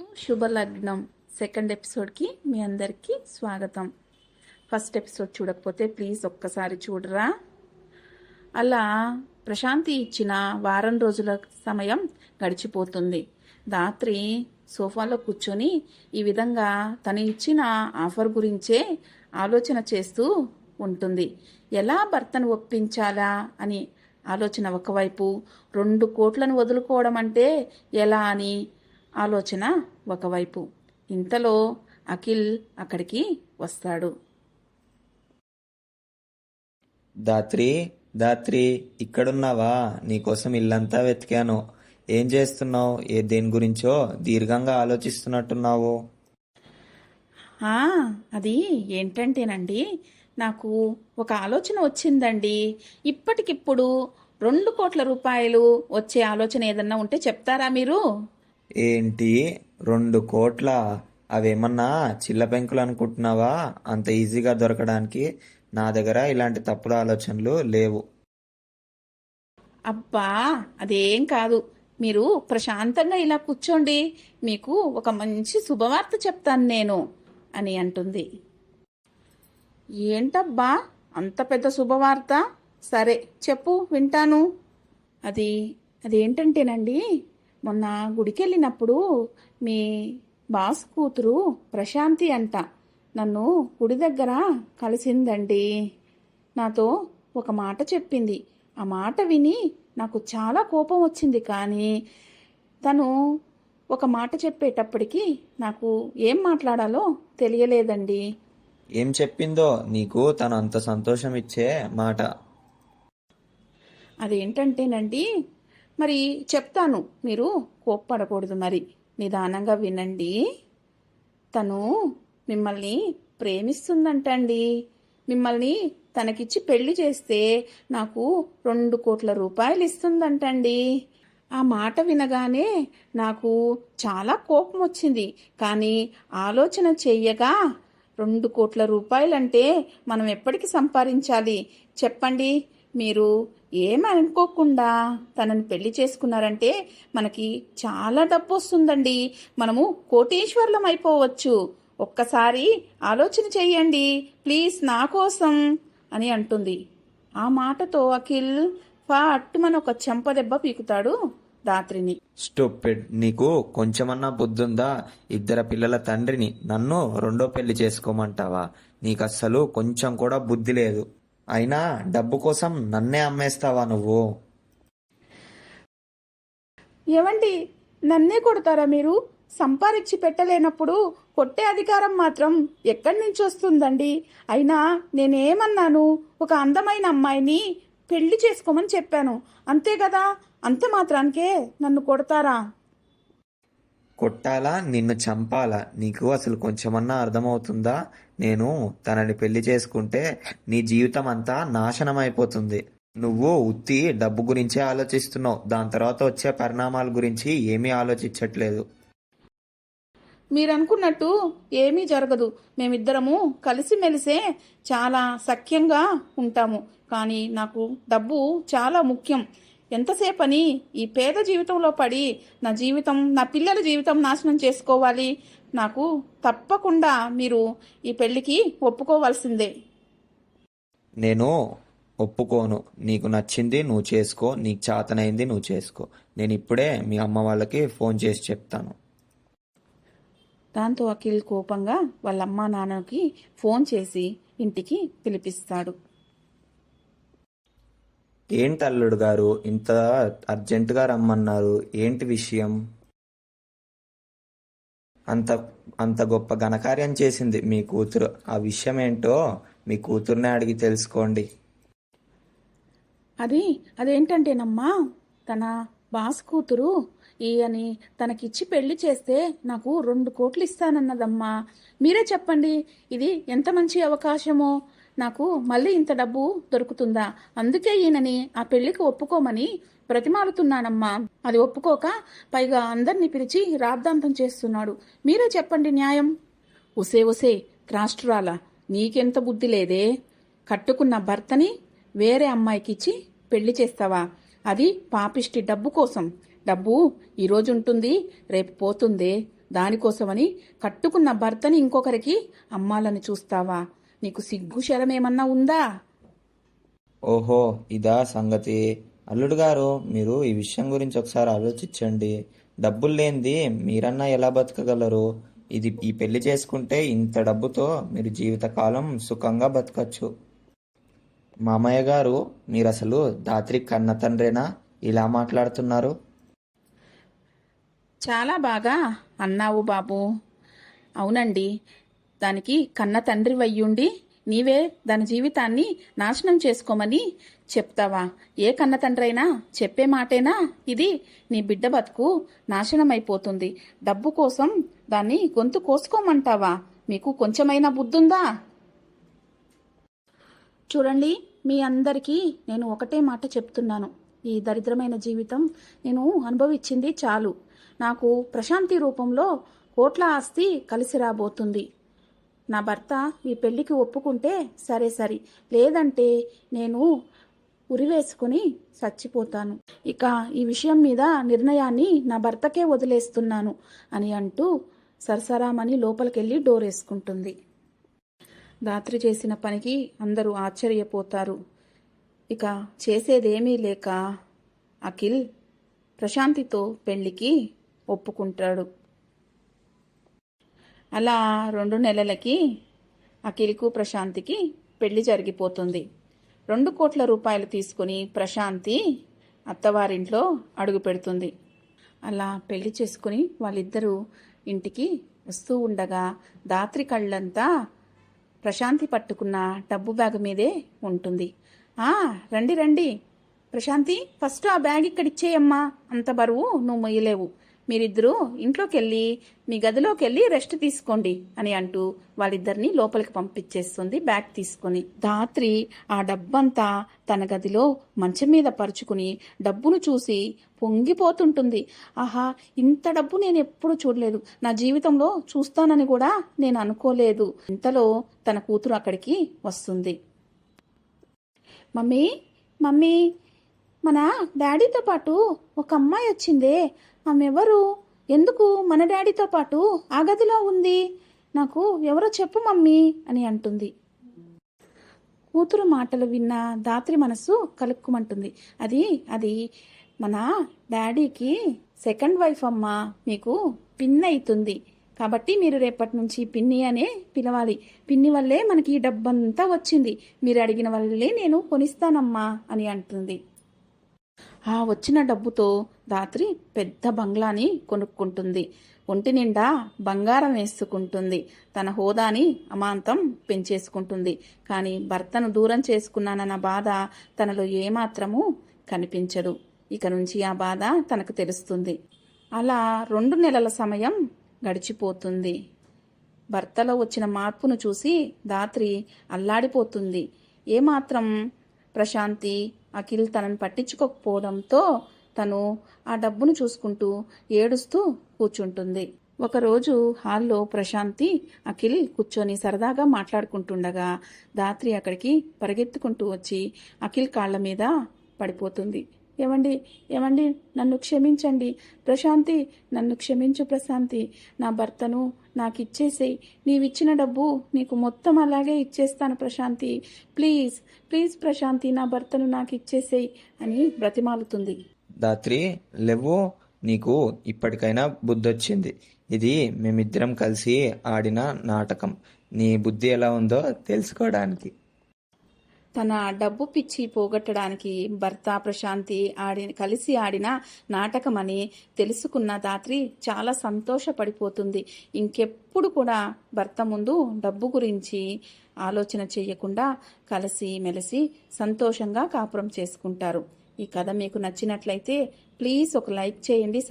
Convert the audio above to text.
Subhalagnam second ఎపిసోడ్కి మీ అందరికీ స్వాగతం. First episode చూడకపోతే ప్లీజ్ ఒక్కసారి చూడరా. అలా ప్రశాంతి ఇచ్చిన వారం రోజుల సమయం గడిచిపోతుంది. రాత్రి సోఫాలో కూర్చొని ఈ విధంగా తను ఇచ్చిన ఆఫర్ గురించే ఆలోచన చేస్తూ ఉంటుంది. ఎలా భర్తను ఒప్పించాలా అని ఆలోచన ఒకవైపు రెండు కోట్లను వదులుకోవడం అంటే ఎలా అని ఆలోచన ఒకవైపు. ఇంతలో అఖిల్ అక్కడికి వస్తాడు. దాత్రి దాత్రి ఇక్కడున్నావా? నీకోసం ఇల్లంతా వెతికాను. ఏం చేస్తున్నావు? ఏ దేని గురించో దీర్ఘంగా ఆలోచిస్తున్నట్టున్నావు. అది ఏంటంటేనండి నాకు ఒక ఆలోచన వచ్చిందండి. ఇప్పటికిప్పుడు రెండు కోట్ల రూపాయలు వచ్చే ఆలోచన ఏదన్నా ఉంటే చెప్తారా మీరు? ఏంటి? రెండు కోట్ల? అవేమన్నా చిల్ల పెంకులు అనుకుంటున్నావా? అంత ఈజీగా దొరకడానికి నా దగ్గర ఇలాంటి తప్పుడు ఆలోచనలు లేవు. అబ్బా అదేం కాదు. మీరు ప్రశాంతంగా ఇలా కూర్చోండి. మీకు ఒక మంచి శుభవార్త చెప్తాను నేను అని అంటుంది. ఏంటబ్బా? అంత పెద్ద శుభవార్త? సరే చెప్పు వింటాను. అది అదేంటంటేనండి? మొన్న గుడికి వెళ్ళినప్పుడు మీ బాస్ కూతురు ప్రశాంతి అంట. నన్ను గుడి దగ్గర కలిసిందండి. నాతో ఒక మాట చెప్పింది. ఆ మాట విని నాకు చాలా కోపం వచ్చింది కానీ తను ఒక మాట చెప్పేటప్పటికి నాకు ఏం మాట్లాడాలో తెలియలేదండి. ఏం చెప్పిందో నీకు తను అంత సంతోషం ఇచ్చే మాట. అదేంటంటేనండి మరి చెప్తాను. మీరు కోప్పడకూడదు మరి. నిదానంగా వినండి. తను మిమ్మల్ని ప్రేమిస్తుందంటండి. మిమ్మల్ని తనకిచ్చి పెళ్ళి చేస్తే నాకు రెండు కోట్ల రూపాయలు ఇస్తుందంటండి. ఆ మాట వినగానే నాకు చాలా కోపం వచ్చింది కానీ ఆలోచన చెయ్యగా రెండు కోట్ల రూపాయలంటే మనం ఎప్పటికి సంపాదించాలి? చెప్పండి. మీరు ఏమనుకోకుండా తనని పెళ్ళి చేసుకున్నారంటే మనకి చాలా డబ్బు వస్తుందండి మనము కోటీశ్వర్లం అయిపోవచ్చు. ఒక్కసారి ఆలోచన చెయ్యండి ప్లీజ్ నా కోసం అని అంటుంది. ఆ మాటతో అఖిల్ ఫాట్టుమని ఒక చెంపదెబ్బ పీకుతాడు రాత్రిని స్టూపిడ్ నీకు కొంచెమన్నా బుద్ధుందా? ఇద్దరు పిల్లల తండ్రిని నన్ను రెండో పెళ్ళి చేసుకోమంటావా? నీకు అస్సలు కొంచెం కూడా బుద్ధి లేదు. అయినా డబ్బు కోసం నన్నే అమ్మేస్తావా నువ్వు? ఏమండి నన్నే కొడతారా మీరు? సంపాదించి పెట్టలేనప్పుడు కొట్టే అధికారం మాత్రం ఎక్కడి నుంచి వస్తుందండి? అయినా నేనేమన్నాను ఒక అందమైన అమ్మాయిని పెళ్ళి చేసుకోమని చెప్పాను. అంతే కదా? అంత మాత్రానికే నన్ను కొడతారా? కొట్టాలా? నిన్ను చంపాలా? నీకు అసలు కొంచెమన్నా అర్థమవుతుందా? నేను తనని పెళ్ళి చేసుకుంటే నీ జీవితం అంతా నాశనం అయిపోతుంది నువ్వు ఉత్తి డబ్బు గురించే ఆలోచిస్తున్నావు. దాని తర్వాత వచ్చే పరిణామాల గురించి ఏమీ ఆలోచించట్లేదు. మీరనుకున్నట్టు ఏమీ జరగదు. మేమిద్దరము కలిసిమెలిసే చాలా సఖ్యంగా ఉంటాము. కానీ నాకు డబ్బు చాలా ముఖ్యం. ఎంతసేపని ఈ పేద జీవితంలో పడి నా జీవితం నా పిల్లల జీవితం నాశనం చేసుకోవాలి. నాకు తప్పకుండా మీరు ఈ పెళ్ళికి ఒప్పుకోవాల్సిందే. నేను ఒప్పుకోను. నీకు నచ్చింది నువ్వు చేసుకో. నీకు చేతనైంది నువ్వు చేసుకో. నేను ఇప్పుడే మీ అమ్మ వాళ్ళకి ఫోన్ చేసి చెప్తాను. దాంతో అఖిల్ కోపంగా వాళ్ళ అమ్మా నాన్నకి ఫోన్ చేసి ఇంటికి పిలిపిస్తాడు. ఏంటి అల్లుడు గారు? ఇంత అర్జెంటుగా రమ్మన్నారు. ఏంటి విషయం? అంత అంత గొప్ప ఘనకార్యం చేసింది మీ కూతురు. ఆ విషయం ఏంటో మీ కూతురునే అడిగి తెలుసుకోండి. అది అదేంటంటేనమ్మా? తన బాస్ కూతురు ఈయని తనకిచ్చి పెళ్ళి చేస్తే నాకు రెండు కోట్లు ఇస్తానన్నదమ్మా మీరే చెప్పండి ఇది ఎంత మంచి అవకాశమో? నాకు మళ్ళీ ఇంత డబ్బు దొరుకుతుందా? అందుకే ఈయనని ఆ పెళ్ళికి ఒప్పుకోమని బ్రతిమాలుతున్నానమ్మా. అది ఒప్పుకోక పైగా అందరినీ పిలిచి రాద్ధాంతం చేస్తున్నాడు. మీరే చెప్పండి న్యాయం. ఉసే ఉసే క్రాస్ట్రాల నీకెంత బుద్ధి లేదే? కట్టుకున్న భర్తని వేరే అమ్మాయికిచ్చి పెళ్ళి చేస్తావా? అది పాపిష్టి డబ్బు కోసం. డబ్బు ఈరోజు ఉంటుంది రేపు పోతుంది. దానికోసమని కట్టుకున్న భర్తని ఇంకొకరికి అమ్మాలని చూస్తావా? నీకు సిగ్గు శరమేమన్నా ఉందా? ఓహో ఇదా సంగతి. అల్లుడు గారు మీరు ఈ విషయం గురించి ఒకసారి ఆలోచించండి. డబ్బులు లేనిది మీరన్నా ఎలా బతకగలరు? ఇది ఈ పెళ్ళి చేసుకుంటే ఇంత డబ్బుతో మీరు జీవితకాలం సుఖంగా బతకచ్చు. మామయ్య గారు మీరు అసలు దాత్రి కన్న తండ్రేనా? ఇలా మాట్లాడుతున్నారు. చాలా బాగా అన్నావు బాబు. అవునండి దానికి కన్న తండ్రి వయ్యుండి నీవే దాని జీవితాన్ని నాశనం చేసుకోమని చెప్తావా? ఏ కన్న తండ్రైనా చెప్పే మాటేనా? ఇది నీ బిడ్డ బతుకు నాశనం అయిపోతుంది డబ్బు కోసం దాన్ని గొంతు కోసుకోమంటావా? మీకు కొంచెమైనా బుద్ధుందా? చూడండి మీ అందరికీ నేను ఒకటే మాట చెప్తున్నాను. ఈ దరిద్రమైన జీవితం నేను అనుభవించింది చాలు. నాకు ప్రశాంతి రూపంలో కోట్ల ఆస్తి కలిసి రాబోతుంది. నా భర్త ఈ పెళ్ళికి ఒప్పుకుంటే సరే సరే. లేదంటే నేను ఉరివేసుకుని చచ్చిపోతాను. ఇక ఈ విషయం మీద నిర్ణయాన్ని నా భర్తకే వదిలేస్తున్నాను అని అంటూ సరసరామని లోపలికెళ్ళి డోర్ వేసుకుంటుంది రాత్రి చేసిన పనికి అందరూ ఆశ్చర్యపోతారు. ఇక చేసేదేమీ లేక అఖిల్ ప్రశాంతితో పెళ్ళికి ఒప్పుకుంటాడు. అలా రెండు నెలలకి అఖిల్కు ప్రశాంతికి పెళ్ళి జరిగిపోతుంది. రెండు కోట్ల రూపాయలు తీసుకుని ప్రశాంతి అత్తవారింట్లో అడుగు పెడుతుంది. అలా పెళ్ళి చేసుకుని వాళ్ళిద్దరూ ఇంటికి వస్తూ ఉండగా దాత్రి కళ్ళంతా ప్రశాంతి పట్టుకున్న డబ్బు బ్యాగ్ మీదే ఉంటుంది. ఆ రండి రండి. ప్రశాంతి ఫస్ట్ ఆ బ్యాగ్ ఇక్కడ ఇచ్చేయమ్మా అంత బరువు నువ్వు మొయ్యలేవు. మీరిద్దరూ ఇంట్లోకి వెళ్ళి మీ గదిలోకి వెళ్ళి రెస్ట్ తీసుకోండి అని అంటూ వాళ్ళిద్దరిని లోపలికి పంపించేస్తుంది బ్యాగ్ తీసుకొని. రాత్రి ఆ డబ్బంతా తన గదిలో మంచం మీద పరుచుకుని డబ్బును చూసి పొంగిపోతుంటుంది. ఆహా ఇంత డబ్బు నేను ఎప్పుడు చూడలేదు. నా జీవితంలో చూస్తానని కూడా నేను అనుకోలేదు. ఇంతలో తన కూతురు అక్కడికి వస్తుంది. మమ్మీ మమ్మీ మన డాడీతో పాటు ఒక అమ్మాయి వచ్చిందే. ఆమె ఎవరు ఎందుకు మన డాడీతో పాటు ఆ గదిలో ఉంది? నాకు ఎవరో చెప్పు మమ్మీ అని అంటుంది. కూతురు మాటలు విన్న దాత్రి మనసు కలుక్కుమంటుంది. అది అది మన డాడీకి సెకండ్ వైఫ్ అమ్మ మీకు పిన్ అవుతుంది కాబట్టి మీరు రేపటి నుంచి పిన్ని అనే పిలవాలి. పిన్ని వల్లే మనకి ఈ డబ్బంతా వచ్చింది. మీరు అడిగిన వల్లే నేను కొనిస్తానమ్మా అని అంటుంది. ఆ వచ్చిన డబ్బుతో దాత్రి పెద్ద బంగ్లాని కొనుక్కుంటుంది. ఒంటి నిండా బంగారం వేసుకుంటుంది. తన హోదాని అమాంతం పెంచేసుకుంటుంది. కానీ భర్తను దూరం చేసుకున్నానన్న బాధ తనలో ఏమాత్రము కనిపించదు. ఇక నుంచి ఆ బాధ తనకు తెలుస్తుంది. అలా రెండు నెలల సమయం గడిచిపోతుంది. భర్తలో వచ్చిన మార్పును చూసి దాత్రి అల్లాడిపోతుంది. ఏమాత్రం ప్రశాంతి అఖిల్ తనను పట్టించుకోకపోవడంతో తను ఆ డబ్బును చూసుకుంటూ ఏడుస్తూ కూర్చుంటుంది. ఒకరోజు హాల్లో ప్రశాంతి అఖిల్ కూర్చొని సరదాగా మాట్లాడుకుంటుండగా దాత్రి అక్కడికి పరిగెత్తుకుంటూ వచ్చి అఖిల్ కాళ్ళ మీద పడిపోతుంది. ఏమండి ఏమండి నన్ను క్షమించండి. ప్రశాంతి నన్ను క్షమించు ప్రశాంతి. నా భర్తను నాకు ఇచ్చేసేయి నీవిచ్చిన డబ్బు నీకు మొత్తం అలాగే ఇచ్చేస్తాను ప్రశాంతి. ప్లీజ్ ప్లీజ్ ప్రశాంతి నా భర్తను నాకు ఇచ్చేసేయి అని బ్రతిమాలుతుంది. దాత్రి లేవు నీకు ఇప్పటికైనా బుద్ధి వచ్చింది ఇది మేమిద్దరం కలిసి ఆడిన నాటకం. నీ బుద్ధి ఎలా ఉందో తెలుసుకోవడానికి. తన డబ్బు పిచ్చి పోగొట్టడానికి భర్త ప్రశాంతి ఆడి కలిసి ఆడిన నాటకమని తెలుసుకున్న దాత్రి చాలా సంతోషపడిపోతుంది. ఇంకెప్పుడు కూడా భర్త ముందు డబ్బు గురించి ఆలోచన చేయకుండా కలిసి మెలిసి సంతోషంగా కాపురం చేసుకుంటారు. ఈ కథ మీకు నచ్చినట్లయితే ప్లీజ్ ఒక లైక్ చేయండి